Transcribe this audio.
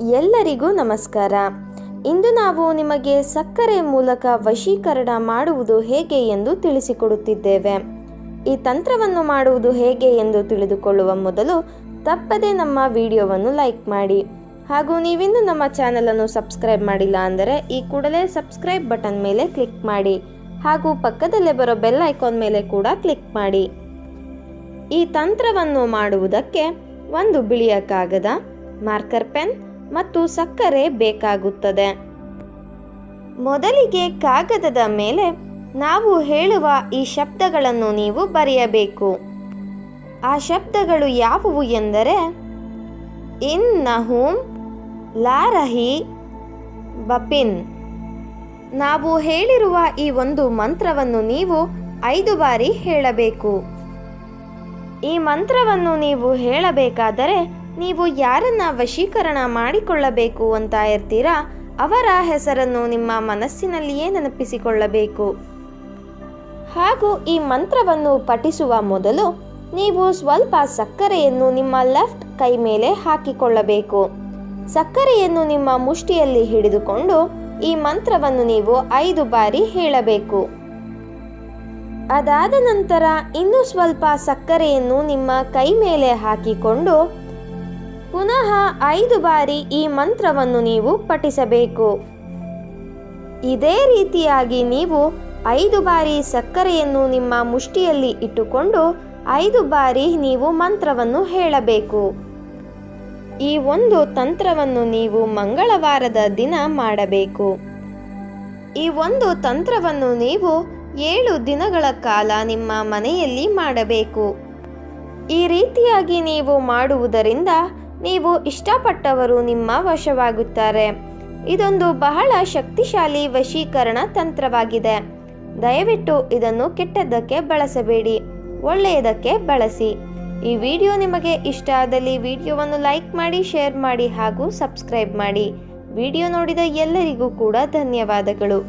ಎಲ್ಲರಿಗೂ ನಮಸ್ಕಾರ. ಇಂದು ನಾವು ನಿಮಗೆ ಸಕ್ಕರೆ ಮೂಲಕ ವಶೀಕರಣ ಮಾಡುವುದು ಹೇಗೆ ಎಂದು ತಿಳಿಸಿಕೊಡುತ್ತಿದ್ದೇವೆ. ಈ ತಂತ್ರವನ್ನು ಮಾಡುವುದು ಹೇಗೆ ಎಂದು ತಿಳಿದುಕೊಳ್ಳುವ ಮೊದಲು ತಪ್ಪದೆ ನಮ್ಮ ವಿಡಿಯೋವನ್ನು ಲೈಕ್ ಮಾಡಿ. ಹಾಗೂ ನೀವಿನ್ನೂ ನಮ್ಮ ಚಾನಲನ್ನು ಸಬ್ಸ್ಕ್ರೈಬ್ ಮಾಡಿಲ್ಲ ಅಂದರೆ ಈ ಕೂಡಲೇ ಸಬ್ಸ್ಕ್ರೈಬ್ ಬಟನ್ ಮೇಲೆ ಕ್ಲಿಕ್ ಮಾಡಿ. ಹಾಗೂ ಪಕ್ಕದಲ್ಲೇ ಬರೋ ಬೆಲ್ ಐಕಾನ್ ಮೇಲೆ ಕೂಡ ಕ್ಲಿಕ್ ಮಾಡಿ. ಈ ತಂತ್ರವನ್ನು ಮಾಡುವುದಕ್ಕೆ ಒಂದು ಬಿಳಿಯ ಕಾಗದ, ಮಾರ್ಕರ್ ಪೆನ್ ಮತ್ತು ಸಕ್ಕರೆ ಬೇಕಾಗುತ್ತದೆ. ಮೊದಲಿಗೆ ಕಾಗದದ ಮೇಲೆ ನಾವು ಹೇಳುವ ಈ ಶಬ್ದಗಳನ್ನು ನೀವು ಬರೆಯಬೇಕು. ಆ ಶಬ್ದಗಳು ಯಾವುವು ಎಂದರೆ ಇನ್ ನಹೂಂ ಲಾರಹಿ ಬಪಿನ್. ನಾವು ಹೇಳಿರುವ ಈ ಒಂದು ಮಂತ್ರವನ್ನು ನೀವು ಐದು ಬಾರಿ ಹೇಳಬೇಕು. ಈ ಮಂತ್ರವನ್ನು ನೀವು ಹೇಳಬೇಕಾದರೆ ನೀವು ಯಾರನ್ನ ವಶೀಕರಣ ಮಾಡಿಕೊಳ್ಳಬೇಕು ಅಂತ ಇರ್ತೀರಾ ಅವರ ಹೆಸರನ್ನು ನಿಮ್ಮ ಮನಸ್ಸಿನಲ್ಲಿಯೇ ನೆನಪಿಸಿಕೊಳ್ಳಬೇಕು. ಹಾಗೂ ಈ ಮಂತ್ರವನ್ನು ಪಠಿಸುವ ಮೊದಲು ನೀವು ಸ್ವಲ್ಪ ಸಕ್ಕರೆಯನ್ನು ನಿಮ್ಮ ಲೆಫ್ಟ್ ಕೈ ಮೇಲೆ ಹಾಕಿಕೊಳ್ಳಬೇಕು. ಸಕ್ಕರೆಯನ್ನು ನಿಮ್ಮ ಮುಷ್ಟಿಯಲ್ಲಿ ಹಿಡಿದುಕೊಂಡು ಈ ಮಂತ್ರವನ್ನು ನೀವು ಐದು ಬಾರಿ ಹೇಳಬೇಕು. ಅದಾದ ನಂತರ ಇನ್ನೂ ಸ್ವಲ್ಪ ಸಕ್ಕರೆಯನ್ನು ನಿಮ್ಮ ಕೈ ಮೇಲೆ ಹಾಕಿಕೊಂಡು ಪುನಃ ಐದು ಬಾರಿ ಈ ಮಂತ್ರವನ್ನು ನೀವು ಪಠಿಸಬೇಕು. ಇದೇ ರೀತಿಯಾಗಿ ನೀವು ಐದು ಬಾರಿ ಸಕ್ಕರೆಯನ್ನು ನಿಮ್ಮ ಮುಷ್ಟಿಯಲ್ಲಿ ಇಟ್ಟುಕೊಂಡು ಐದು ಬಾರಿ ನೀವು ಮಂತ್ರವನ್ನು ಹೇಳಬೇಕು. ಈ ಒಂದು ತಂತ್ರವನ್ನು ನೀವು ಮಂಗಳವಾರದ ದಿನ ಮಾಡಬೇಕು. ಈ ಒಂದು ತಂತ್ರವನ್ನು ನೀವು ಏಳು ದಿನಗಳ ಕಾಲ ನಿಮ್ಮ ಮನೆಯಲ್ಲಿ ಮಾಡಬೇಕು. ಈ ರೀತಿಯಾಗಿ ನೀವು ಮಾಡುವುದರಿಂದ ನೀವು ಇಷ್ಟಪಟ್ಟವರು ನಿಮ್ಮ ವಶವಾಗುತ್ತಾರೆ. ಇದೊಂದು ಬಹಳ ಶಕ್ತಿಶಾಲಿ ವಶೀಕರಣ ತಂತ್ರವಾಗಿದೆ. ದಯವಿಟ್ಟು ಇದನ್ನು ಕೆಟ್ಟದ್ದಕ್ಕೆ ಬಳಸಬೇಡಿ, ಒಳ್ಳೆಯದಕ್ಕೆ ಬಳಸಿ. ಈ ವಿಡಿಯೋ ನಿಮಗೆ ಇಷ್ಟ ಆದಲ್ಲಿ ವಿಡಿಯೋವನ್ನು ಲೈಕ್ ಮಾಡಿ, ಶೇರ್ ಮಾಡಿ ಹಾಗೂ ಸಬ್ಸ್ಕ್ರೈಬ್ ಮಾಡಿ. ವಿಡಿಯೋ ನೋಡಿದ ಎಲ್ಲರಿಗೂ ಕೂಡ ಧನ್ಯವಾದಗಳು.